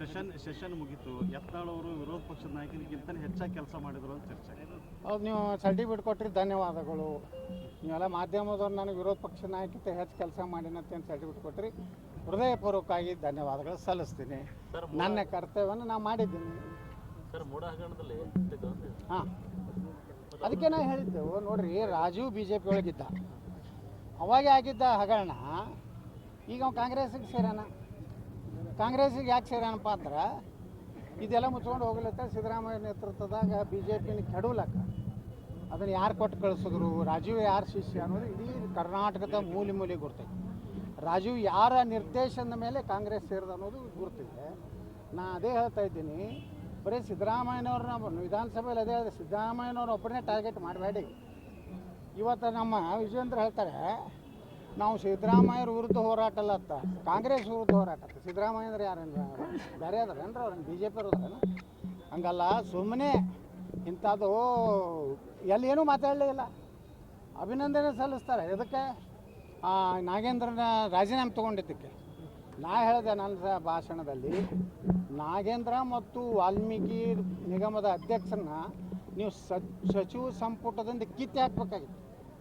Session session ಮುಗಿತು. ಯತ್ನಾಳ್ ಅವರು ವಿರೋಧ ಪಕ್ಷದ ನಾಯಕನಿಗಿಂತ ಹೆಚ್ಚಾಗಿ ಕೆಲಸ ಮಾಡಿದ್ರು ಅಂತ ಚರ್ಚೆ ಹೌದು ನೀವು ಸರ್ಟಿಫಿಕೇಟ್ ಕೊಟ್ಟರೆ ಧನ್ಯವಾದಗಳು. ನೀವೆಲ್ಲ ಮಾಧ್ಯಮದವ್ರು ನನಗೆ ವಿರೋಧ ಪಕ್ಷದ ನಾಯಕಿಂತ ಹೆಚ್ಚು ಕೆಲಸ ಮಾಡಿನಂತ ಸರ್ಟಿಫಿಕೇಟ್ ಕೊಟ್ರಿ ಹೃದಯಪೂರ್ವಕವಾಗಿ ಧನ್ಯವಾದಗಳು ಸಲ್ಲಿಸ್ತೀನಿ. ನನ್ನ ಕರ್ತವ್ಯವನ್ನು ನಾನು ಮಾಡಿದ್ದೀನಿ. ಹಾಂ. ಅದಕ್ಕೆ ನಾನು ಹೇಳಿದ್ದೆವು ನೋಡ್ರಿ ರಾಜೀವ್ ಬಿ ಜೆ ಪಿ ಒಳಗಿದ್ದ. ಅವಾಗ ಆಗಿದ್ದ ಹಗರಣ ಈಗ ಅವ್ನು ಕಾಂಗ್ರೆಸ್ಗೆ ಸೇರಾನ ಕಾಂಗ್ರೆಸ್ಸಿಗೆ ಯಾಕೆ ಸೇರ್ಯಾನಪ್ಪ ಅಂದ್ರೆ ಇದೆಲ್ಲ ಮುಚ್ಕೊಂಡು ಹೋಗ್ಲತ್ತ. ಸಿದ್ದರಾಮಯ್ಯ ನೇತೃತ್ವದಾಗ ಬಿ ಜೆ ಪಿನ ಕೆಡವ್ಲಕ್ಕ ಅದನ್ನು ಯಾರು ಕೊಟ್ಟು ಕಳಿಸಿದ್ರು, ರಾಜೀವ್ ಯಾರು ಶಿಷ್ಯ ಅನ್ನೋದು ಇಡೀ ಕರ್ನಾಟಕದ ಮೂಲೆ ಮೂಲೆ ಗುರ್ತೈತೆ. ರಾಜೀವ್ ಯಾರ ನಿರ್ದೇಶನದ ಮೇಲೆ ಕಾಂಗ್ರೆಸ್ ಸೇರಿದ ಅನ್ನೋದು ಗುರ್ತಿದೆ. ನಾ ಅದೇ ಹೇಳ್ತಾ ಇದ್ದೀನಿ, ಬರೀ ಸಿದ್ದರಾಮಯ್ಯನವ್ರನ್ನ ವಿಧಾನಸಭೆಯಲ್ಲಿ ಅದೇ ಹೇಳಿದೆ ಸಿದ್ದರಾಮಯ್ಯನವ್ರ ಒಬ್ಬರನ್ನೇ ಟಾರ್ಗೆಟ್ ಮಾಡಬೇಡಿ. ಇವತ್ತು ನಮ್ಮ ವಿಜೇಂದ್ರ ಹೇಳ್ತಾರೆ ನಾವು ಸಿದ್ದರಾಮಯ್ಯರ ವಿರುದ್ಧ ಹೋರಾಟ ಅಲ್ಲ ಅತ್ತ ಕಾಂಗ್ರೆಸ್ ವಿರುದ್ಧ ಹೋರಾಟ ಸಿದ್ದರಾಮಯ್ಯ ಅಂದ್ರೆ ಯಾರೇನು ಬೇರೆ ಏನ್ರ ಅವ್ರನ್ನ ಬಿ ಜೆ ಪಿ ಹಂಗಲ್ಲ ಸುಮ್ಮನೆ ಇಂಥದ್ದು ಎಲ್ಲಿ ಏನೂ ಮಾತಾಡಲೇ ಇಲ್ಲ. ಅಭಿನಂದನೆ ಸಲ್ಲಿಸ್ತಾರೆ. ಇದಕ್ಕೆ ನಾಗೇಂದ್ರನ ರಾಜೀನಾಮೆ ತೊಗೊಂಡಿದ್ದಕ್ಕೆ. ನಾ ಹೇಳಿದೆ ನನ್ನ ಭಾಷಣದಲ್ಲಿ, ನಾಗೇಂದ್ರ ಮತ್ತು ವಾಲ್ಮೀಕಿ ನಿಗಮದ ಅಧ್ಯಕ್ಷರನ್ನ ನೀವು ಸಚ್ ಸಚಿವ ಸಂಪುಟದಿಂದ ಕಿತ್ತೆ ಹಾಕ್ಬೇಕಾಗಿತ್ತು.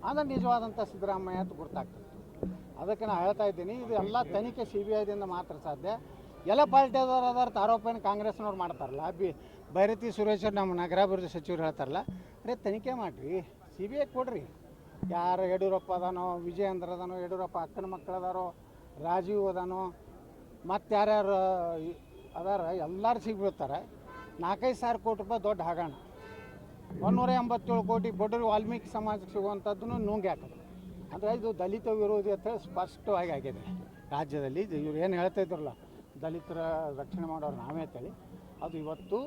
ಅಂದ್ರೆ ನಿಜವಾದಂಥ ಸಿದ್ದರಾಮಯ್ಯ ಅಂತ ಗುರ್ತಾಗ್ತದೆ. ಅದಕ್ಕೆ ನಾನು ಹೇಳ್ತಾ ಇದ್ದೀನಿ, ಇದು ಎಲ್ಲ ತನಿಖೆ ಸಿ ಬಿ ಐದಿಂದ ಮಾತ್ರ ಸಾಧ್ಯ. ಎಲ್ಲ ಪಾರ್ಟಿಯವರು ಅದಾರ ಆರೋಪನ ಕಾಂಗ್ರೆಸ್ನವ್ರು ಮಾಡ್ತಾರಲ್ಲ, ಬಿ ಭೈರತಿ ಸುರೇಶ್ ನಮ್ಮ ನಗರಾಭಿವೃದ್ಧಿ ಸಚಿವರು ಹೇಳ್ತಾರಲ್ಲ, ಅರೆ ತನಿಖೆ ಮಾಡಿರಿ ಸಿ ಬಿ ಐ ಕೊಡ್ರಿ. ಯಾರು ಯಡಿಯೂರಪ್ಪ ಅದಾನೋ, ವಿಜಯೇಂದ್ರ ಅದಾನೋ, ಯಡಿಯೂರಪ್ಪ ಅಕ್ಕನ ಮಕ್ಕಳು ಅದಾರೋ, ರಾಜೀವ್ ಅದಾನೋ ಮತ್ತು ಯಾರ್ಯಾರು ಅದಾರ, ಎಲ್ಲರೂ ಸಿಗ್ಬಿಡ್ತಾರೆ. ನಾಲ್ಕೈದು ಸಾವಿರ ಕೋಟಿ ರೂಪಾಯಿ ದೊಡ್ಡ ಹಗರಣ. ಒಂದೂರ ಎಂಬತ್ತೇಳು ಕೋಟಿ ಬಡವರು ವಾಲ್ಮೀಕಿ ಸಮಾಜಕ್ಕೆ ಸಿಗುವಂಥದ್ದು ನುಂಗಿ ಹಾಕೋದು ಅಂದರೆ ಇದು ದಲಿತ ವಿರೋಧಿ ಅಂತ ಸ್ಪಷ್ಟವಾಗಿ ಆಗಿದೆ. ರಾಜ್ಯದಲ್ಲಿ ಇವ್ರು ಏನು ಹೇಳ್ತಾ ಇದ್ರಲ್ಲ ದಲಿತರ ರಕ್ಷಣೆ ಮಾಡೋರು ನಾವೇ ಅಂತೇಳಿ. ಅದು ಇವತ್ತು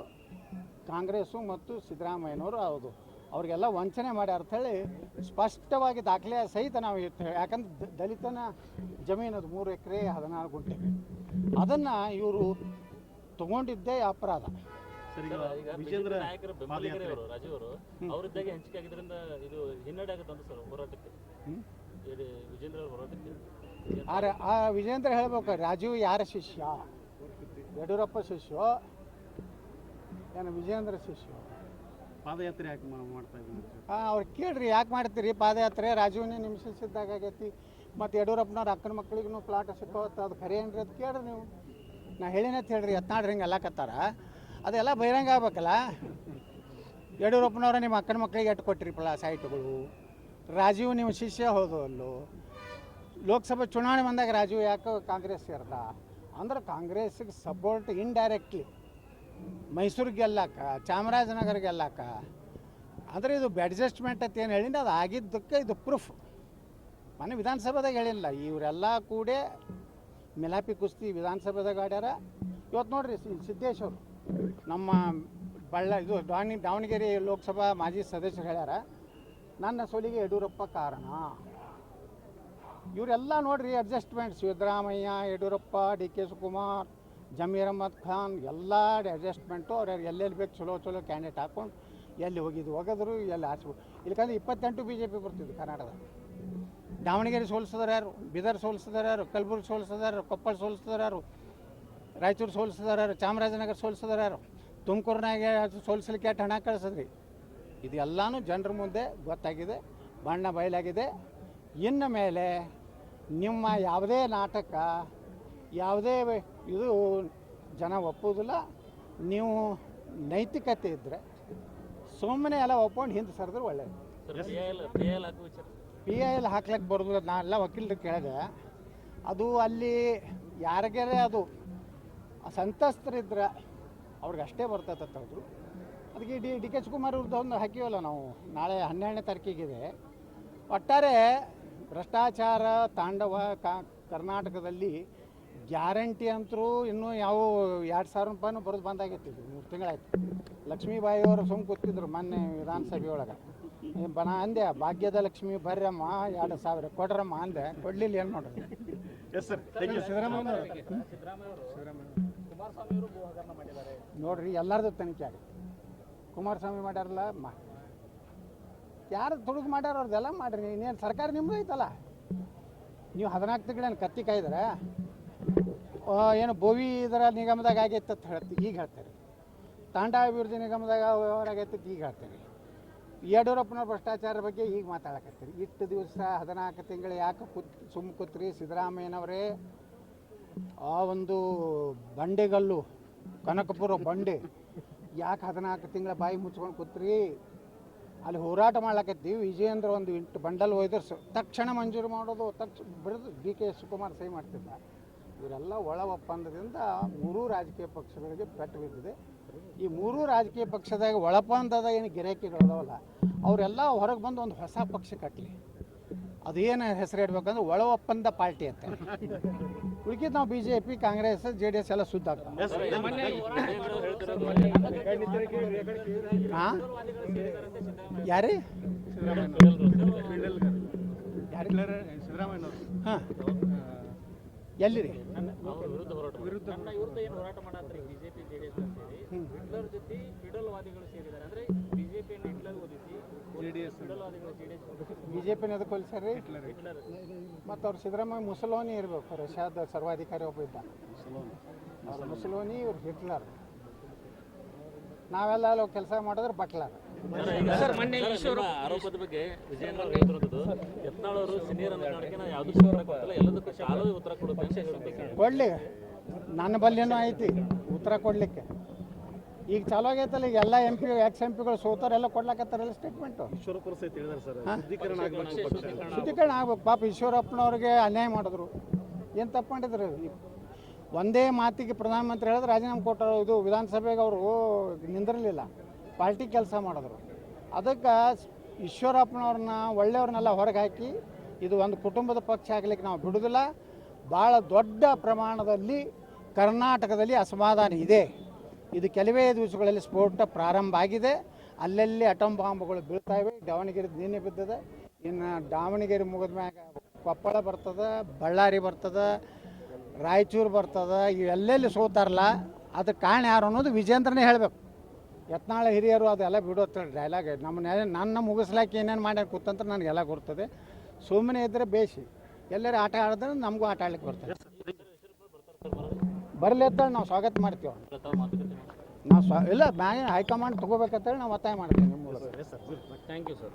ಕಾಂಗ್ರೆಸ್ಸು ಮತ್ತು ಸಿದ್ದರಾಮಯ್ಯನವರು ಹೌದು ಅವ್ರಿಗೆಲ್ಲ ವಂಚನೆ ಮಾಡ್ಯಾರ ಹೇಳಿ ಸ್ಪಷ್ಟವಾಗಿ ದಾಖಲೆ ಸಹಿತ ನಾವು ಇರ್ತೇವೆ ಯಾಕಂದ್ರೆ ದಲಿತನ ಜಮೀನು ಅದು ಮೂರು ಎಕರೆ ಹದಿನಾರು ಗುಂಟೆ. ಅದನ್ನು ಇವರು ತಗೊಂಡಿದ್ದೇ ಅಪರಾಧ. ವಿಜೇಂದ್ರ ಬಿಜೆಪಿ ನಾಯಕರು ಬೆಂಬಲಿಗರೇ ಅವರು ರಾಜೀವ್ ಅವರು. ಅವರಿದ್ದಾಗೆ ಹಂಚಿಕೆ ಆಗಿದ್ರಿಂದ ಇದು ಹಿನ್ನಡೆ ಆಗುತ್ತೆ ಅಂತ ಸರ್ ಹೋರಾಟಕ್ಕೆ. ಆ ವಿಜೇಂದ್ರ ಹೇಳ್ಬೇಕು ರಾಜೀವ್ ಯಾರ ಶಿಷ್ಯ? ಯಡಿಯೂರಪ್ಪ ಶಿಷ್ಯ? ಏನು ವಿಜೇಂದ್ರ ಶಿಷ್ಯ? ಪಾದಯಾತ್ರೆ ಯಾಕೆ ಮಾಡ್ತಾ. ಹಾಂ ಅವ್ರು ಕೇಳ್ರಿ ಯಾಕೆ ಮಾಡ್ತೀರಿ? ಪಾದಯಾತ್ರೆ ರಾಜೀವ್ನೇ ನಿಮಿಷಿಸಿದ್ದಾಗ ಆಗೈತಿ. ಮತ್ತು ಯಡಿಯೂರಪ್ಪನವ್ರ ಅಕ್ಕನ ಮಕ್ಳಿಗೂ ಪ್ಲಾಟ್ ಸಿಕ್ಕೋತ್ತ ಅದು ಖರೆ ಏನ್ರಿ ಅದು ಕೇಳ್ರಿ ನೀವು. ನಾ ಹೇಳಿನಂತ ಹೇಳ್ರಿ ಎತ್ನಾಡ್ರಿ ಹಿಂಗೆ ಅಲ್ಲಕತ್ತಾರ ಅದೆಲ್ಲ ಬಹಿರಂಗ ಆಗ್ಬೇಕಲ್ಲ? ಯಡಿಯೂರಪ್ಪನವ್ರ ನಿಮ್ಮ ಅಕ್ಕನ ಮಕ್ಕಳಿಗೆ ಎಟ್ಟು ಕೊಟ್ಟಿರಿ ಪ್ಲಾ ಸೈಟ್ಗಳು ರಾಜೀವ್ ನಿಮ್ಮ ಶಿಷ್ಯ ಹೋದು ಅಲ್ಲೋ ಲೋಕಸಭೆ ಚುನಾವಣೆ ಬಂದಾಗ ರಾಜೀವ್ ಯಾಕೆ ಕಾಂಗ್ರೆಸ್ ಸೇರ್ದ? ಅಂದ್ರೆ ಕಾಂಗ್ರೆಸ್ಗೆ ಸಪೋರ್ಟ್ ಇಂಡೈರೆಕ್ಟ್ಲಿ ಮೈಸೂರು ಗೆಲ್ಲಕ್ಕ ಚಾಮರಾಜನಗರ ಗೆಲ್ಲಕ್ಕ ಅಂದರೆ ಇದು ಅಡ್ಜಸ್ಟ್ಮೆಂಟ್ ಅಂತ ಏನು ಹೇಳಿದ ಅದು ಆಗಿದ್ದಕ್ಕೆ ಇದು ಪ್ರೂಫ್ ಮನೆ ವಿಧಾನಸಭೆದಾಗ ಹೇಳಿಲ್ಲ, ಇವರೆಲ್ಲ ಕೂಡ ಮಿಲಾಪಿ ಕುಸ್ತಿ ವಿಧಾನಸಭೆದಾಗ ಆಡ್ಯಾರ. ಇವತ್ತು ನೋಡ್ರಿ ಸಿದ್ದೇಶ್ ಅವರು, ನಮ್ಮ ಬಳ್ಳ ಇದು ದಾವಣಿ ದಾವಣಗೆರೆ ಲೋಕಸಭಾ ಮಾಜಿ ಸದಸ್ಯರು ಹೇಳ್ಯಾರ. ನನ್ನ ಸೋಲಿಗೆ ಯಡಿಯೂರಪ್ಪ ಕಾರಣ. ಇವರೆಲ್ಲ ನೋಡ್ರಿ adjustment Siddaramaiah, Yediyurappa, D K Shivakumar, Zameer Ahmed Khan, ಎಲ್ಲ ಅಡ್ಜಸ್ಟ್ಮೆಂಟು ಅವ್ರು ಎಲ್ಲೆಲ್ಲಿ ಬೇಕು ಚಲೋ ಚಲೋ ಕ್ಯಾಂಡಿಡೇಟ್ ಹಾಕ್ಕೊಂಡು ಎಲ್ಲಿ ಹೋಗಿದ್ದು ಹೋಗಿದ್ರು ಎಲ್ಲಿ ಆಚೆ ಇಲ್ಲಿಕಂದ್ರೆ ಇಪ್ಪತ್ತೆಂಟು ಬಿ ಜೆ ಪಿ ಬರ್ತಿದ್ದು ಕರ್ನಾಟಕ ದಾವಣಗೆರೆ ಸೋಲಿಸಿದಾರೆ ಯಾರು? ಬೀದರ್ ಸೋಲಿಸಿದಾರೆ ಯಾರು? ಕಲಬುರ್ಗಿ ಸೋಲಿಸಿದಾರೆ ಕೊಪ್ಪಳ ಸೋಲಿಸಿದಾರೆ ಯಾರು? ರಾಯಚೂರು ಸೋಲಿಸಿದಾರೆ ಯಾರು? ಚಾಮರಾಜನಗರ ಸೋಲಿಸಿದಾರೆ ಯಾರು? ತುಮಕೂರಿನಾಗೆ ಸೋಲಿಸಲಿಕ್ಕೆ ಹಣ ಕಳಿಸಿದ್ರಿ? ಇದೆಲ್ಲನೂ ಜನರ ಮುಂದೆ ಗೊತ್ತಾಗಿದೆ ಬಣ್ಣ ಬಯಲಾಗಿದೆ. ಇನ್ನು ಮೇಲೆ ನಿಮ್ಮ ಯಾವುದೇ ನಾಟಕ ಯಾವುದೇ ಇದು ಜನ ಒಪ್ಪುವುದಿಲ್ಲ. ನೀವು ನೈತಿಕತೆ ಇದ್ದರೆ ಸುಮ್ಮನೆ ಎಲ್ಲ ಒಪ್ಕೊಂಡು ಹಿಂದೆ ಸರಿದ್ರೆ ಒಳ್ಳೆಯದು ಪಿ ಐ ಎಲ್ ಹಾಕ್ಲಿಕ್ಕೆ ಬರೋದಿಲ್ಲ ನಾನೆಲ್ಲ ಎಲ್ಲ ವಕೀಲರು ಕೇಳಿದೆ. ಅದು ಅಲ್ಲಿ ಯಾರಿಗೆ ಅದು ಸಂತಸ್ತರಿದ್ರೆ ಅವ್ರಿಗೆ ಅಷ್ಟೇ ಬರ್ತೈತೆ ಹೇಳಿದ್ರು. ಅದಕ್ಕೆ ಡಿ ಡಿ ಕೆ ಶಿವಕುಮಾರ್ ಅವ್ರದ್ದು ಒಂದು ಹಾಕಿವಲ್ಲ ನಾವು ನಾಳೆ ಹನ್ನೆರಡನೇ ತಾರೀಕಿಗಿದೆ. ಒಟ್ಟಾರೆ ಭ್ರಷ್ಟಾಚಾರ ತಾಂಡವ ಕಾ ಕರ್ನಾಟಕದಲ್ಲಿ ಗ್ಯಾರಂಟಿ ಅಂತರೂ ಇನ್ನೂ ಯಾವ ಎರಡು ಸಾವಿರ ರೂಪಾಯಿನೂ ಬರೋದು ಬಂದಾಗೈತಿ ಇದು ಮೂರು ತಿಂಗಳಾಯ್ತು. ಲಕ್ಷ್ಮೀಬಾಯಿ ಅವರು ಸುಮ್ಮ ಕೂತಿದ್ರು ಮೊನ್ನೆ ವಿಧಾನಸಭೆ ಒಳಗೆ ಏ ಬನ ಅಂದೆ ಭಾಗ್ಯದ ಲಕ್ಷ್ಮಿ ಬರ್ರಮ್ಮ ಎರಡು ಸಾವಿರ ಕೊಡ್ರಮ್ಮ ಅಂದೆ ಕೊಡ್ಲಿಲ್ಲ ಏನು ಮಾಡೋದು ಎಸ್ ಸರ್ ಥ್ಯಾಂಕ್ ಯು ನೋಡ್ರಿ ಎಲ್ಲರದ್ದು ತನಿಖೆ ಆಗುತ್ತೆ. ಕುಮಾರಸ್ವಾಮಿ ಮಾಡ್ಯಾರಲ್ಲ, ಮಾ ಯಾರು ತುಡುಗು ಮಾಡ್ಯಾರ ಅವ್ರದ್ದೆಲ್ಲ ಮಾಡ್ರಿ, ಇನ್ನೇನು ಸರ್ಕಾರ ನಿಮ್ಮದು ಐತಲ್ಲ? ನೀವು ಹದಿನಾಲ್ಕು ತಿಂಗಳೇನು ಕತ್ತಿ ಕಾಯ್ದ್ರೆ? ಏನು ಬೋವಿ ಇದರ ನಿಗಮದಾಗ ಆಗೈತೆ ಅಂತ ಹೇಳ್ತಿ, ಈಗ ಹೇಳ್ತಾರೆ. ತಾಂಡಾ ಅಭಿವೃದ್ಧಿ ನಿಗಮದಾಗ ವ್ಯವಹಾರ ಆಗೈತೆ ಈಗ ಹೇಳ್ತಾರೆ. ಯಡಿಯೂರಪ್ಪನ ಭ್ರಷ್ಟಾಚಾರ ಬಗ್ಗೆ ಈಗ ಮಾತಾಡಕತ್ತೀರಿ. ಇಷ್ಟು ದಿವಸ ಹದಿನಾಲ್ಕು ತಿಂಗಳು ಯಾಕೆ ಕೂತ್ ಸುಮ್ಮ ಕೂತ್ರಿ ಸಿದ್ದರಾಮಯ್ಯನವರೇ? ಆ ಒಂದು ಬಂಡೆಗಲ್ಲು, ಕನಕಪುರ ಬಂಡೆ ಯಾಕೆ ಹದಿನಾಲ್ಕು ತಿಂಗಳ ಬಾಯಿ ಮುಚ್ಕೊಂಡು ಕೂತ್ರಿ? ಅಲ್ಲಿ ಹೋರಾಟ ಮಾಡ್ಲಾಕತ್ತಿ ವಿಜಯೇಂದ್ರ ಒಂದು ಇಂಟು ಬಂಡಲ್ ಒಯ್ದರ್ಸು. ತಕ್ಷಣ ಮಂಜೂರು ಮಾಡೋದು ತಕ್ಷಣ ಬಿಡದು ಡಿ ಕೆ ಶಿವಕುಮಾರ್ ಸಹಿ ಮಾಡ್ತಿದ್ದ. ಇವರೆಲ್ಲ ಒಳ ಒಪ್ಪಂದದಿಂದ ಮೂರೂ ರಾಜಕೀಯ ಪಕ್ಷಗಳಿಗೆ ಪೆಟ್ಟು ಬಿದ್ದಿದೆ. ಈ ಮೂರೂ ರಾಜಕೀಯ ಪಕ್ಷದಾಗ ಒಳಪಂದದ ಏನು ಗಿರಾಕಿಗಳದವಲ್ಲ ಅವರೆಲ್ಲ ಹೊರಗೆ ಬಂದು ಒಂದು ಹೊಸ ಪಕ್ಷ ಕಟ್ಟಲಿ ಅದೇನು ಹೆಸರು ಇಡ್ಬೇಕಂದ್ರೆ ಒಳ ಒಪ್ಪಂದ ಪಾರ್ಟಿ ಅಂತ. ಉಳ್ಕಿದ್ ನಾವು B J P Congress J D S ಎಲ್ಲ ಸುದ್ದ ಹಾಂ? ಯಾರೇ? ಹಾಂ. ಎಸ್ ರೀ ಸೇರಿದ್ದಾರೆ. ವಿರುದ್ಧ ಬಿಜೆಪಿ ಎದಕ್ಕೆ ಹೋಲಿಸ್ಯಾರ ರೀ ಹಿಟ್ಲರ್ ಮತ್ತು ಅವ್ರು ಸಿದ್ದರಾಮಯ್ಯ ಮುಸಲೋನಿ ಇರಬೇಕು ರಷ್ಯಾದ ಸರ್ವಾಧಿಕಾರಿ ಒಬ್ಬ ಇದ್ದ. ಅವ್ರು ಮುಸಲೋನಿ ಇವ್ರು ಹಿಟ್ಲರ್. ನಾವೆಲ್ಲ ಅಲ್ಲಿ ಕೆಲಸ ಮಾಡಿದ್ರೆ ಬಟ್ಲರ್. ಸರ್ ಮೊನ್ನೆ ಆರೋಪದ ಬಗ್ಗೆ ವಿಜಯೇಂದ್ರ ಹೇಳ್ತಿರೋದು ಯತ್ನಾಳ್ ಅವರು ಸೀನಿಯರ್ ಅನ್ನೋ ಕಾರಣಕ್ಕೆ ನಾವು ಯಾವುದಕ್ಕೂ ಉತ್ತರ ಕೊಡ್ತಿಲ್ಲ ಎಲ್ಲದಕ್ಕೂ ಉತ್ತರ ಕೊಡಬೇಕು ಅಂತ ಹೇಳ್ಬೇಕು ನನ್ನ ಬಲ್ಲೇನೂ ಐತಿ ಉತ್ತರ ಕೊಡಲಿಕ್ಕೆ. ಈಗ ಚಾಲೂ ಆಗೈತಲ್ಲ ಈಗ ಎಲ್ಲ ಎಂ ಪಿ ಎಕ್ಸ್ ಎಂ ಪಿಗಳು ಸೋತಾರೆಲ್ಲ ಕೊಡ್ಲಾಕತ್ತಾರಲ್ಲ ಸ್ಟೇಟ್ಮೆಂಟು ಶುದ್ಧೀಕರಣ ಆಗಬೇಕು ಪಕ್ಷ. ಶುದ್ಧೀಕರಣ ಆಗ್ಬೇಕು. ಪಾಪ ಈಶ್ವರಪ್ಪನವ್ರಿಗೆ ಅನ್ಯಾಯ ಮಾಡಿದ್ರು. ಏನು ತಪ್ಪು ಮಾಡಿದ್ರು ಒಂದೇ ಮಾತಿಗೆ ಪ್ರಧಾನಮಂತ್ರಿ ಹೇಳಿದ್ರೆ ರಾಜೀನಾಮೆ ಕೊಟ್ಟರು ಇದು ವಿಧಾನಸಭೆಗೆ ಅವರು ನಿಂದಿರಲಿಲ್ಲ. ಪಾರ್ಟಿ ಕೆಲಸ ಮಾಡಿದ್ರು. ಅದಕ್ಕೆ ಈಶ್ವರಪ್ಪನವ್ರನ್ನ ಒಳ್ಳೆಯವ್ರನ್ನೆಲ್ಲ ಹೊರಗೆ ಹಾಕಿ ಇದು ಒಂದು ಕುಟುಂಬದ ಪಕ್ಷ ಆಗ್ಲಿಕ್ಕೆ ನಾವು ಬಿಡುವುದಿಲ್ಲ ಭಾಳ ದೊಡ್ಡ ಪ್ರಮಾಣದಲ್ಲಿ ಕರ್ನಾಟಕದಲ್ಲಿ ಅಸಮಾಧಾನ ಇದೆ. ಇದು ಕೆಲವೇ ದಿವಸಗಳಲ್ಲಿ ಸ್ಫೋಟ ಪ್ರಾರಂಭ ಆಗಿದೆ. ಅಲ್ಲಲ್ಲಿ ಅಟಮ್ ಬಾಂಬ್ಗಳು ಬೀಳ್ತಾ ಇವೆ ದಾವಣಗೆರೆ ನಿನ್ನೆ ಬಿದ್ದದೆ. ಇನ್ನು ದಾವಣಗೆರೆ ಮುಗಿದ ಮ್ಯಾಗ ಕೊಪ್ಪಳ ಬರ್ತದೆ, ಬಳ್ಳಾರಿ ಬರ್ತದೆ, ರಾಯಚೂರು ಬರ್ತದೆ, ಇವೆಲ್ಲೆಲ್ಲಿ ಸೋತಾರಲ್ಲ ಅದಕ್ಕೆ ಕಾರಣ ಯಾರು ಅನ್ನೋದು ವಿಜೇಂದ್ರನೇ ಹೇಳಬೇಕು. ಯತ್ನಾಳ ಹಿರಿಯರು ಅದೆಲ್ಲ ಬಿಡೋತ್ತ ಡೈಲಾಗ್ ನಮ್ಮ ನನ್ನ ಮುಗಿಸ್ಲಾಕ ಏನೇನು ಮಾಡ್ಯಾರ ಕೂತಂತ ನನಗೆಲ್ಲ ಗೊತ್ತದೆ ಸುಮ್ಮನೆ ಇದ್ದರೆ ಬೇಸಿ ಎಲ್ಲರೂ ಆಟ ಆಡಿದ್ರೆ ನಮಗೂ ಆಟ ಆಡ್ಲಿಕ್ಕೆ ಬರ್ತದೆ. ಬರಲಿ ಅಂತೇಳಿ ನಾವು ಸ್ವಾಗತ ಮಾಡ್ತೀವಿ. ನಾವು ಸ್ವಾ ಇಲ್ಲ ಮ್ಯಾಗ ಹೈಕಮಾಂಡ್ ತೊಗೋಬೇಕಂತೇಳಿ ನಾವು ಒತ್ತಾಯ ಮಾಡ್ತೀವಿ ನಿಮ್ಮ ಮೂಲಕ. Thank you sir.